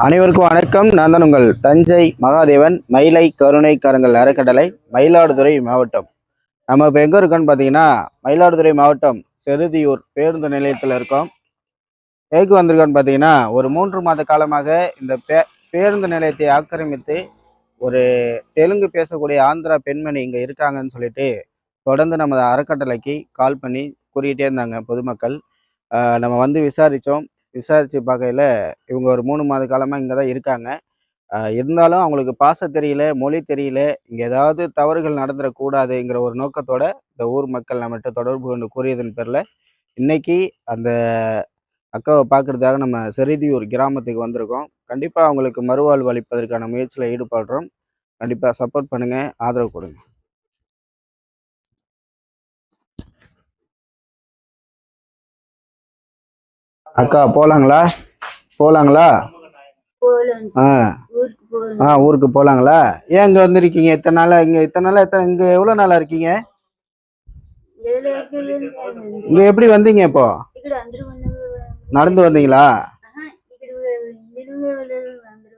அனைவருக்கும் வணக்கம். நான் தான் உங்கள் தஞ்சை மகாதேவன். மயிலை கருணை கரங்கள் அறக்கட்டளை மயிலாடுதுறை மாவட்டம். நம்ம இப்போ எங்கே இருக்கோம்னு பார்த்தீங்கன்னா மயிலாடுதுறை மாவட்டம் செருதியூர் பேருந்து நிலையத்தில் இருக்கோம். எதுக்கு வந்திருக்கோம்னு பார்த்தீங்கன்னா ஒரு மூன்று மாத காலமாக இந்த பே பேருந்து நிலையத்தை ஆக்கிரமித்து ஒரு தெலுங்கு பேசக்கூடிய ஆந்திரா பெண்மணி இங்கே இருக்காங்கன்னு சொல்லிட்டு தொடர்ந்து நம்ம அறக்கட்டளைக்கு கால் பண்ணி கூறிக்கிட்டே இருந்தாங்க பொதுமக்கள். நம்ம வந்து விசாரித்தோம் விசாரித்து பார்க்கையில் இவங்க ஒரு மூணு மாத காலமாக இங்கே தான் இருக்காங்க. இருந்தாலும் அவங்களுக்கு பாச தெரியல மொழி தெரியல இங்கே ஏதாவது தவறுகள் நடந்துடக்கூடாதுங்கிற ஒரு நோக்கத்தோட இந்த ஊர் மக்கள் நம்மகிட்ட தொடர்பு கொண்டு கூறியதன் பேரில் இன்னைக்கு அந்த அக்காவை பார்க்குறதுக்காக நம்ம செருதியூர் கிராமத்துக்கு வந்திருக்கோம். கண்டிப்பாக அவங்களுக்கு மறுவாழ்வு அளிப்பதற்கான முயற்சியில் ஈடுபடுறோம். கண்டிப்பாக சப்போர்ட் பண்ணுங்கள் ஆதரவு கொடுங்க. அக்கா போகலாங்களா போகலாங்களா ஆ. ஆ ஊருக்கு போகலாங்களா ஏன் இங்கே வந்திருக்கீங்க? இத்தனை நாளாக இங்கே இத்தனை நாளாக எத்தனை இங்கே எவ்வளோ நாளாக இருக்கீங்க? இங்கே எப்படி வந்தீங்க இப்போ? நடந்து வந்தீங்களா?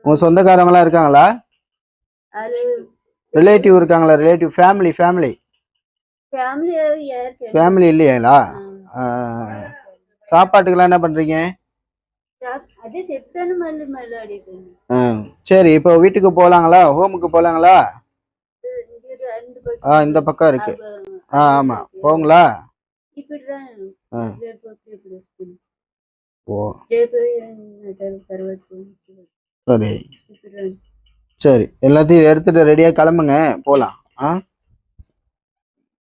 உங்கள் சொந்தக்காரங்களாம் இருக்காங்களா? ரிலேட்டிவ் இருக்காங்களா? Relative family family? ஃபேமிலி இல்லையாங்களா சாப்பாட்டுக்கெல்லாம் என்ன பண்றீங்க? ஆ சரி இப்போ வீட்டுக்கு போகலாங்களா ஹோமுக்கு போகலாங்களா ஆ இந்த பக்கம் இருக்கு. ஆ ஆமாம் போங்களா? ஆ. ஓ. சரி. சரி எல்லாத்தையும் எடுத்துட்டு ரெடியாக கிளம்புங்க. போகலாம் ஆ?